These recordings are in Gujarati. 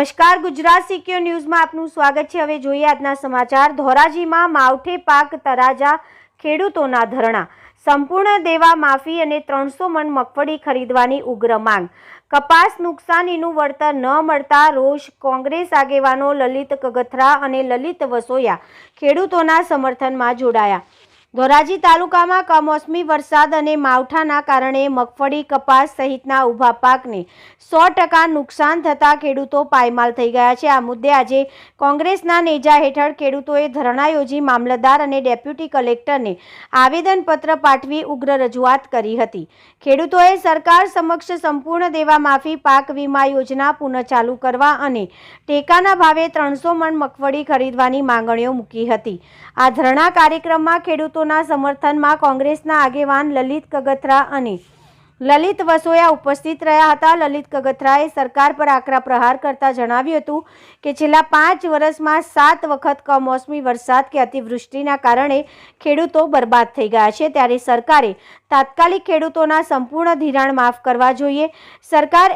નમસ્કાર, ગુજરાત સિક્યોર ન્યૂઝમાં આપનું સ્વાગત છે. હવે જોઈએ આજના સમાચાર. ધોરાજીમાં માવઠે પાક તરાજા ખેડૂતોના ધરણા. સંપૂર્ણ દેવા માફી અને ત્રણસો મણ મગફળી ખરીદવાની ઉગ્ર માંગ. કપાસ નુકસાનીનું વળતર ન મળતા રોષ કોંગ્રેસ આગેવાનો લલિત કગથરા અને લલિત વસોયા ખેડૂતોના સમર્થનમાં જોડાયા. ધોરાજી તાલુકામાં કમોસમી વરસાદ અને માવઠાના કારણે મગફળી કપાસ સહિતના ઊભા પાકને સો ટકા નુકસાન થતાં ખેડૂતો પાયમાલ થઈ ગયા છે. આ મુદ્દે આજે કોંગ્રેસના નેજા હેઠળ ખેડૂતોએ ધરણા યોજી મામલતદાર અને ડેપ્યુટી કલેક્ટરને આવેદનપત્ર પાઠવી ઉગ્ર રજૂઆત કરી હતી. ખેડૂતોએ સરકાર સમક્ષ સંપૂર્ણ દેવા માફી, પાક વીમા યોજના પુનઃ ચાલુ કરવા અને ટેકાના ભાવે ત્રણસો મણ મગફળી ખરીદવાની માંગણીઓ મૂકી હતી. આ ધરણા કાર્યક્રમમાં ખેડૂતોના સમર્થનમાં કોંગ્રેસના આગેવાન લલિત કગથરા અને લલિત વસોયા ઉપસ્થિત રહ્યા હતા. લલિત કગથરાએ સરકાર પર આકરા પ્રહાર કરતા જણાવ્યું હતું કે, છેલ્લા પાંચ વર્ષમાં સાત વખત કમોસમી વરસાદ કે અતિવૃષ્ટિના કારણે ખેડૂતો બરબાદ થઈ ગયા છે. ત્યારે સરકારે તાત્કાલિક ખેડૂતોના સંપૂર્ણ ધિરાણ માફ કરવા જોઈએ. સરકાર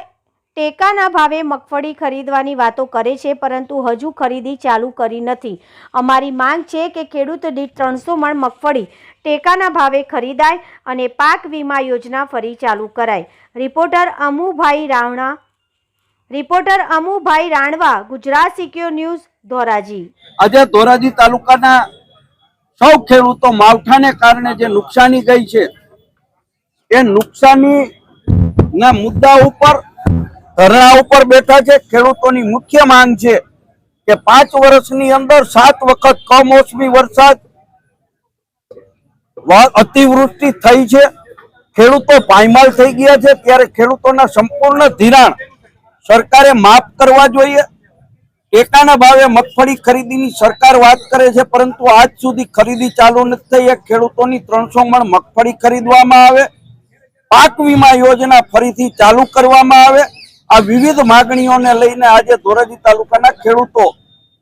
ટેકાના ભાવે મગફળી ખરીદવાની વાતો કરે છે, પરંતુ હજુ ખરીદી ચાલુ કરી નથી. અમારી માંગ છે કે ખેડૂત દીઠ ત્રણસો મણ મગફળી ટેકાના ભાવે ખરીદાય અને પાક વીમા યોજના ફરી ચાલુ કરાય. Reporter Amubhai Ravana, reporter Amubhai Ranava, Gujarat secure news, Dhoraji. આજે ધોરાજી તાલુકાના સૌ ખેડૂતો માવઠાને કારણે જે નુકસાની ગઈ છે, એ નુકસાની ના મુદ્દા ઉપર ધરણા ઉપર બેઠા છે, ખેડૂતોની મુખ્ય માંગ છે કે પાંચ વર્ષની અંદર સાત વખત કમોસમી વરસાદ અતિવૃષ્ટિ થઈ છે. ખેડૂતો પાયમાલ થઈ ગયા છે, ત્યારે ખેડૂતોના સંપૂર્ણ ધિરાણ સરકારે માફ કરવા જોઈએ. ટેકાના ભાવે મગફળી ખરીદીની સરકાર વાત કરે છે, પરંતુ આજ સુધી ખરીદી ચાલુ નથી થઈ. ખેડૂતોની ત્રણસો મણ મગફળી ખરીદવામાં આવે. પાક વીમા યોજના ફરીથી ચાલુ કરવામાં આવે. આ વિવિધ માગણીઓને લઈને આજે ધોરાજી તાલુકાના ખેડૂતો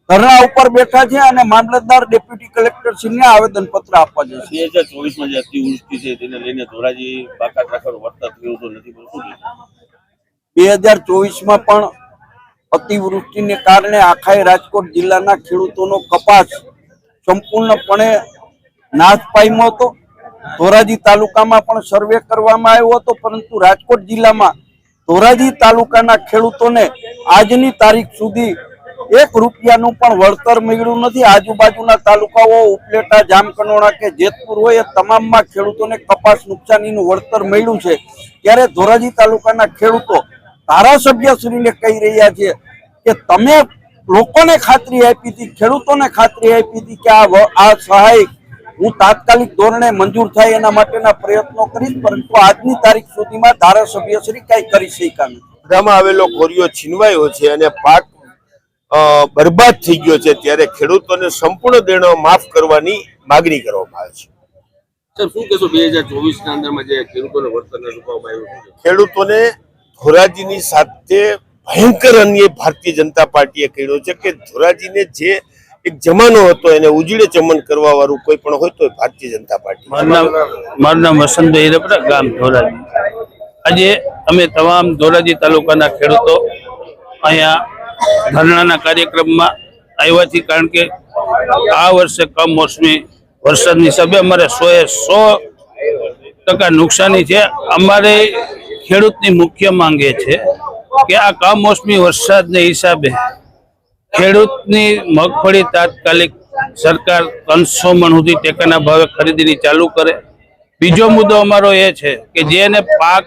ધરણા ઉપર બેઠા છે અને મામલતદાર ડેપ્યુટી કલેક્ટર શ્રીને આવેદન પત્ર આપવા જશે બે હજાર ચોવીસમાં જે અતિવૃષ્ટિ છે તેને લઈને ધોરાજી બાકાત રાખવાનું વર્તન ખેડૂતો નથી બોલતું બે હજાર ચોવીસમાં પણ અતિવૃષ્ટિને કારણે આખાય રાજકોટ જિલ્લાના ખેડૂતોનો કપાસ સંપૂર્ણપણે નાશ પામ્યો હતો. ધોરાજી તાલુકામાં પણ સર્વે કરવામાં આવ્યો હતો પરંતુ રાજકોટ જિલ્લામાં ધોરાજી તાલુકાના ખેડૂતોને આજની તારીખ સુધી એક રૂપિયાનું પણ વળતર મળ્યું નથી. આજુબાજુના તાલુકાઓ ઉપલેટા જામકંડોળા કે જેતપુર હોય એ તમામમાં ખેડૂતોને કપાસ નુકસાનીનું વળતર મળ્યું છે. ત્યારે ધોરાજી તાલુકાના ખેડૂતો ધારાસભ્યશ્રીને કહી રહ્યા છે કે તમે લોકોને ખાતરી આપી હતી, ખેડૂતોને ખાતરી આપી હતી કે આ સહાય હું તાત્કાલિક ધોરણે મંજૂર થાય એના માટેના પ્રયત્નો કરીશ પરંતુ આજની તારીખ સુધીમાં ધારાસભ્યશ્રી કઈ કરી શક્યા નથી. આવેલો કોરિયો છીનવાયો છે અને પાક બરબાદ થઈ ગયો છે ત્યારે ખેડૂતોને સંપૂર્ણ દેણો માફ કરવાની માગણી કરવામાં આવે છે. સર શું કહેશો બે હજાર ચોવીસના અંદરમાં જે ખેડૂતોને વર્તનને રૂપવામાં આવ્યું ખેડૂતોને ધોરાજીની સાથે ભયંકર અન્ય ભારતીય જનતા પાર્ટીએ કર્યો છે કે ધોરાજીને જે એક જમાનો હતો, એને ઉજળે ચમન કરવા વાળું કોઈ પણ હોય તો ભારતીય જનતા પાર્ટી. મારું નામ વસંતભાઈ રપડા ગામ ધોરાજી. આજે અમે તમામ ધોરાજી તાલુકાના ખેડૂતો અહીંયા ધરણાના કાર્યક્રમમાં આવ્યા છીએ કારણ કે આ વર્ષે કમોસમી વરસાદની હિસાબે અમારે સો એ સો ટકા નુકસાની છે. અમારે ખેડૂતની મુખ્ય માંગે છે કે આ કમોસમી વરસાદને હિસાબે ખેડૂતની મગફળી તાત્કાલિક સરકાર ત્રણસો મણ સુધી ટેકાના ભાવે ખરીદીની ચાલુ કરે. બીજો મુદ્દો અમારો એ છે કે જેને પાક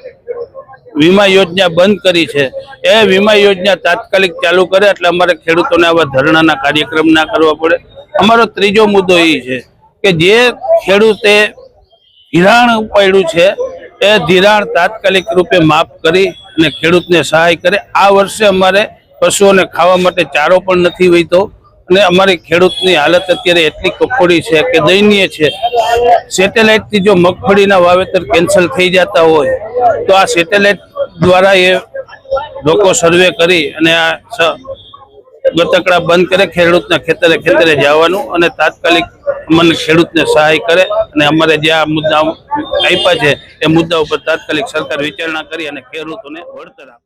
વીમા યોજના બંધ કરી છે, એ વીમા યોજના તાત્કાલિક ચાલુ કરે એટલે અમારે ખેડૂતોને આવા ધરણાના કાર્યક્રમ ના કરવા પડે. અમારો ત્રીજો મુદ્દો એ છે કે જે ખેડૂતે ધિરાણ ઉપાડ્યું છે, એ ધિરાણ તાત્કાલિક રૂપે માફ કરી અને ખેડૂતને સહાય કરે. આ વર્ષે અમારે પશુઓને ખાવા માટે ચારો પણ નથી વહીતો. અને અમારી ખેડૂતની હાલત અત્યારે એટલી કફોડી છે કે દયનીય છે. સેટેલાઇટથી જો મગફળીના વાવેતર કેન્સલ થઈ જતા હોય, તો આ સેટેલાઇટ દ્વારા એ લોકો સર્વે કરી અને આ ગતકડા બંધ કરે, ખેડૂતના ખેતરે ખેતરે જવાનું અને તાત્કાલિક અમને ખેડૂતને સહાય કરે અને અમારે જે આ મુદ્દા આપ્યા છે, એ મુદ્દા ઉપર તાત્કાલિક સરકાર વિચારણા કરી અને ખેડૂતોને વળતર આપે.